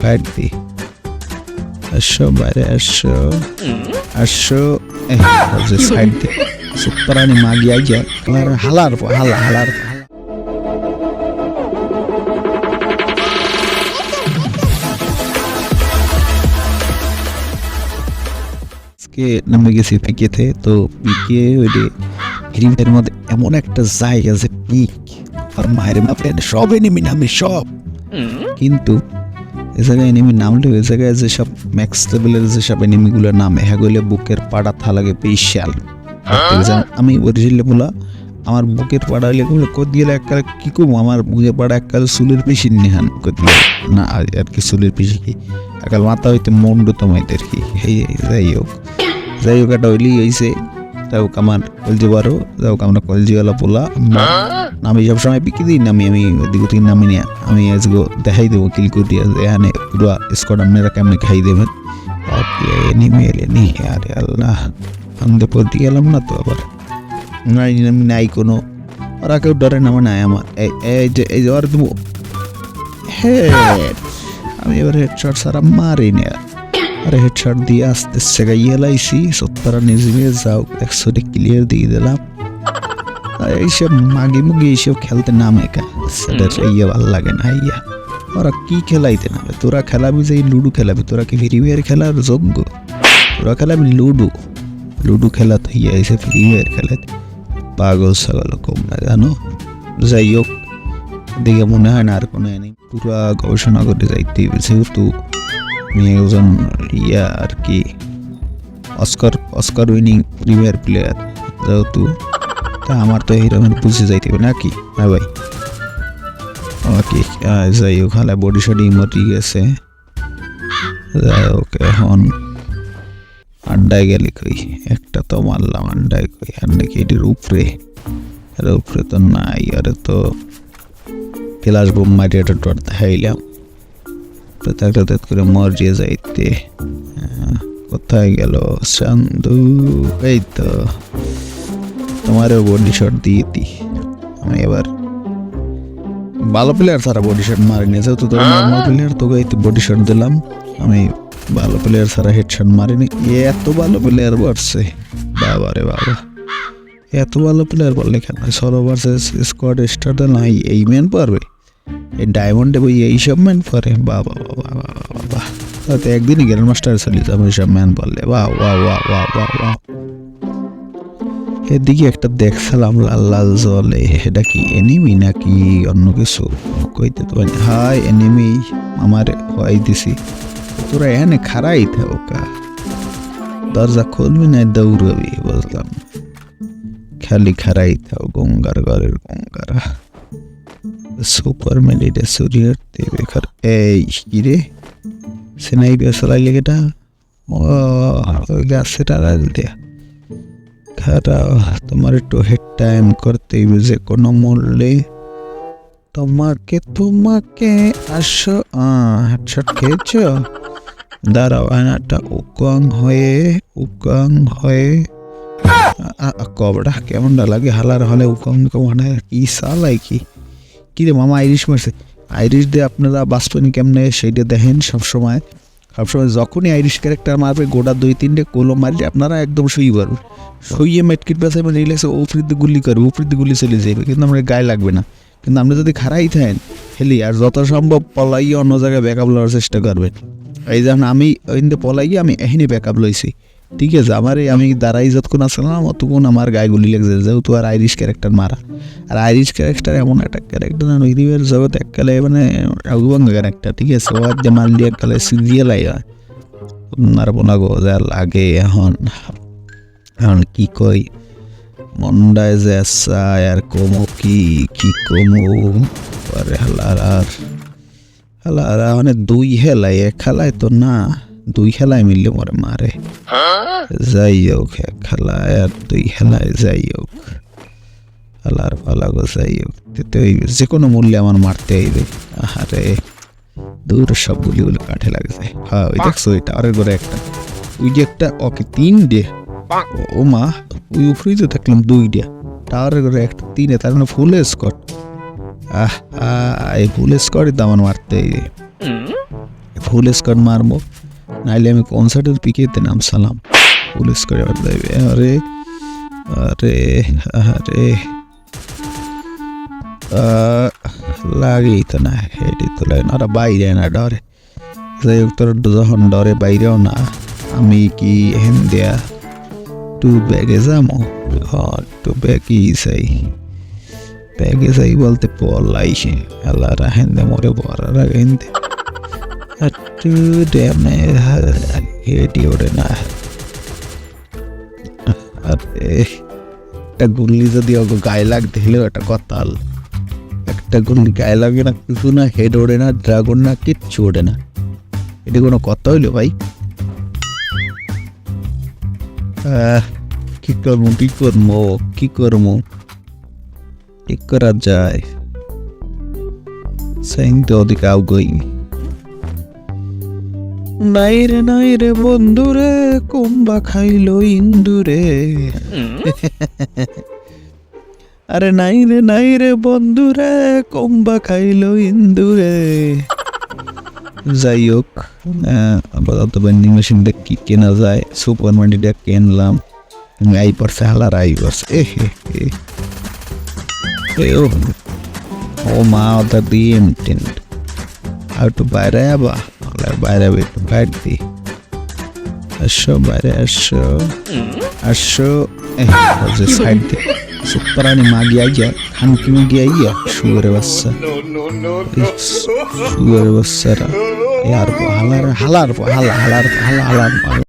Fight দি আসো বাইরে আসো। আসো। সাইড দে সুপারানি মাগি আই যা হালার হালা হালার আজকে নামে গেছি পিকেতে তো পিকে ওইটি গ্রিমের মধ্যে এমন একটা জায়গা যে পিক। আর মায়ের মাপে সব এনিমি নামে সব। কিন্তু এ জায়গায় এনিমি নামলে ওই জায়গায় যেসব ম্যাক্স লেভেলের যেসব এনিমিগুলোর নামে হ্যাগুলো বুকের পাড়া থালাগে বিশাল আমি অরিজিনালি বলা আমার বুকের পাড়া হইলে কইলে কত গেলে এককালে কি কম আমার বুকের পাড়া এককালে চুলের পিসি নিহান কত না আর কি চুলের পিসি কি? একাল মাথা হইতে মন্ডু তোমাইতে আর কি। এই যাই হোক। যাই হোক একটা হইলি হইছে। যাই হোক আমার কলজি বারো যাই হোক আমরা কলজিওয়ালা পোলা আমি সবসময় পিকি দিই, নামি আমি ওদিকে থেকে নামি নিয়ে, আমি আজকে দেখাই দেবো, কিল করে এখানে পুরো স্কোয়াড আপনারা কেমনে খাই দেবেন? এনিমি এলেনি আরে আল্লাহ আমি পড়তে গেলাম না তো আবার। নাই আমি নাই কোনো, ওরা কেউ ডরে না আমার নাই আমার, এই যে এই যে, ওর দেবো। হেড আমি এবার হেডশট সারা মারি না। আরে হেডশট দিয়ে আস্তে আস্তে ইয়েলাইছি সত্তর নিজে যাও একশোটি ক্লিয়ার দিয়ে দিলাম। এইসব মাগি মুগি এইসব খেলতে নামে কা সেটা ইয়ে ভালো লাগে না ইয়া ওরা কি খেলাইতে নামে? তোরা খেলাবি যে লুডু খেলাবি তোরা কি ফ্রি ফায়ার খেলার যোগ্য? তোরা খেলাবি লুডু? লুডু খেলা তো ইয়ে এসে ফ্রি ফায়ার খেলাতে পাগল ছাগল কম না জানো? যাই হোক দেখে মনে হয় না আর কোনো নেই পুরা গবেষণা করে যাইতে যেহেতু একজন ইয়া আর কি Oscar Oscar winning premier player যেহেতু তা আমার তো এইরকম বুঝে যাইতে হবে নাকি হ্যাঁ ভাই ওকে যাই হোক হালে বডি শডি মরি গেছে যাই হোক এখন আড্ডায় গেলে কই একটা তো মারলাম আড্ডায় কই আর নাকি এটির উপরে এর উপরে তো নাই আরে তো ফ্লাশ বোম মারি এটা টর দেখাইলাম তাকে তাত করে মরিয়ে যাইতে। আহ, কোথায় গেল চান্দু এই তো তোমারও বডি শট দিয়ে দি। আমি এবার ভালো প্লেয়ার ছাড়া বডি শট মারিনি যেহেতু তোর নর্মাল প্লেয়ার তোকে এই বডি শট দিলাম। আমি ভালো প্লেয়ার ছাড়া হেডশট মারিনি। এত ভালো প্লেয়ার বাড়ছে। বাবা রে বাবা। এত ভালো প্লেয়ার বললে কেন? সরো ভার্সেস স্কোয়াড স্টার নাই এই ম্যান পারবে? ডায়মন্ডে বই এইসব ম্যান বাবা বাবা বাবা বাবা তাতে একদিনই গ্র্যান্ড মাস্টার চলে যাবে এইসব ম্যান বললে বাহ বাহ বাহ বাহ বাহ বাহ এদিকে একটা দেখছিলাম লাল লাল জলে এটা কি এনিমি নাকি অন্য কিছু কইতে তো। হাই এনিমি আমার হওয়াই দিছি তোরা এখানে খারাই থাকা দরজা খুলবি না দৌড়বি বুঝলাম খালি খারাই থাও গঙ্গার ঘরের গঙ্গারা সুপার মেলিডে সূর্যের দেবে খার এই কি রে সেনাই বেসলাই লেগেটা ও গাছেটা রাজ দেয়া। খারাপ তোমার একটু হেড টাইম করতে যে কোনো মূল্যে। তোমাকে তোমাকে আসো। হেডশট খেয়েছ? দাঁড়াও, আয়নাটা উকং হয়ে উকং হয়ে। কবড়া কেমনটা লাগে? হালার হলে উকং মানে কি সালাই কি? কি রে মামা আইরিশ মারছে? আইরিশ দিয়ে আপনারা বাঁচবেন কেমনে? সেইটা দেখেন সবসময়। সবসময় যখনই আইরিশ ক্যারেক্টার মারবে, গোটা দুই, তিনটে কোলো মারলে আপনারা একদম শুই পারবেন। শুইয়ে মেটকিট বেসাই মানে রিল্যাক্সে উপরিতে গুলি করবে উপরিতে গুলি চলে যাবে কিন্তু আমরা গায়ে লাগবে না। কিন্তু আপনি যদি খারাই থাকেন, হেলি, আর যত সম্ভব পলাইয়ে অন্য জায়গায় ব্যাকআপ লওয়ার চেষ্টা করবেন। এই যেমন আমি ওইদিকে পলাইয়ে আমি এখানে ব্যাকআপ লইছি। ঠিক আছে, আমার আমি দাঁড়াই যতক্ষণ আসলাম অতক্ষণ আমার গায়ে গুলি লাগছে। যেহেতু আর আইরিশ ক্যারেক্টার মারা। আর আইরিশ ক্যারেক্টার এমন একটা ক্যারেক্টার না রিভের জগৎ এককালে মানে অগুবাঙ্গ ক্যারেক্টার ঠিক আছে? ও যে মারলি এককালে সিরিয়ালাই হয়। আর বোনা গো যা লাগে এখন। এখন কি কই? মন্ডায় যে চায় আর কমো কি কি কমো? আরে হালার আর হালার মানে দুই হেলায়, এক খেলায় তো না। দুই খেলায় মিললে মরে মারে। যাই হোক এক খেলায় আর দুই খেলায় যাই হোক। হালার ফালাগো যাই হোক। যে কোনো মূল্যে আমার মারতে হইবে আরে দূর সব গুলিগুলো কাঠে লাগছে। হ্যাঁ ওই দেখছ ওই টাওয়ারের ঘরে একটা। ওই যে একটা ওকে তিন ডে ও- মা ওই উপরেই তো দেখলাম দুইটা। টাওয়ারের ঘরে একটা তিনে তার মানে ফুল স্কট আহ এই ফুল স্কটই তো আমার মারতে ফুল স্কট মারবো। নাইলে আমি কনসার্টের পিকেতে নাম সালাম এবার দেবে আরে আরে আরে লাগেই তো না, হেঁটে তো লাগে না ওরা বাইরে না, ডরে। যাই হোক, তোর যখন ডরে, বাইরেও না। আমি কি হেন দেয়া টু ব্যাগে যাব হ্যাঁ টু ব্যাগই চাই ব্যাগে যাই বলতে পলাইছে আল্লাহ হেন্দে মরে বরার আগে হেন্দে একটু ড্যামে হেঁটে ওঠে না আরে একটা গুল্লি যদি ওকে গায়ে লাগতে হলে একটা কতাল একটা গুল্লি গায়ে লাগে না কিছু না হেড ওড়ে না ড্রাগন না কিচ্ছু ওড়ে না এটা কোনো কথা হইল ভাই কি করব কি করব কি করব কি করা যায় সাইনতে ওদিকে আউগই নাই রে নাই রে বন্ধুরে কুম্বা খাইলো ইন্দুরে। আরে নাই রে নাই রে বন্ধুরে কুম্বা খাইলো ইন্দুরে। যাই হোক আপাতত বেন্ডিং মেশিন দেখ কি কেনা যায় সুপার মার্কেটে কিনলাম আই পড়ছে হালার আই পড়ছে। এ ও মা ওটা দিয়ে টেন্ট। আর একটু বাইরে আবা আর বাইরে একটু দি আসো বাইরে আসো আসো সাইড দি সুপারানি মাগি আইয়া খানকি মাগি আইয়া শুয়ারে বাচ্চা শুয়ারে বাচ্চারা হালার হালার হালা হালার হালা হালার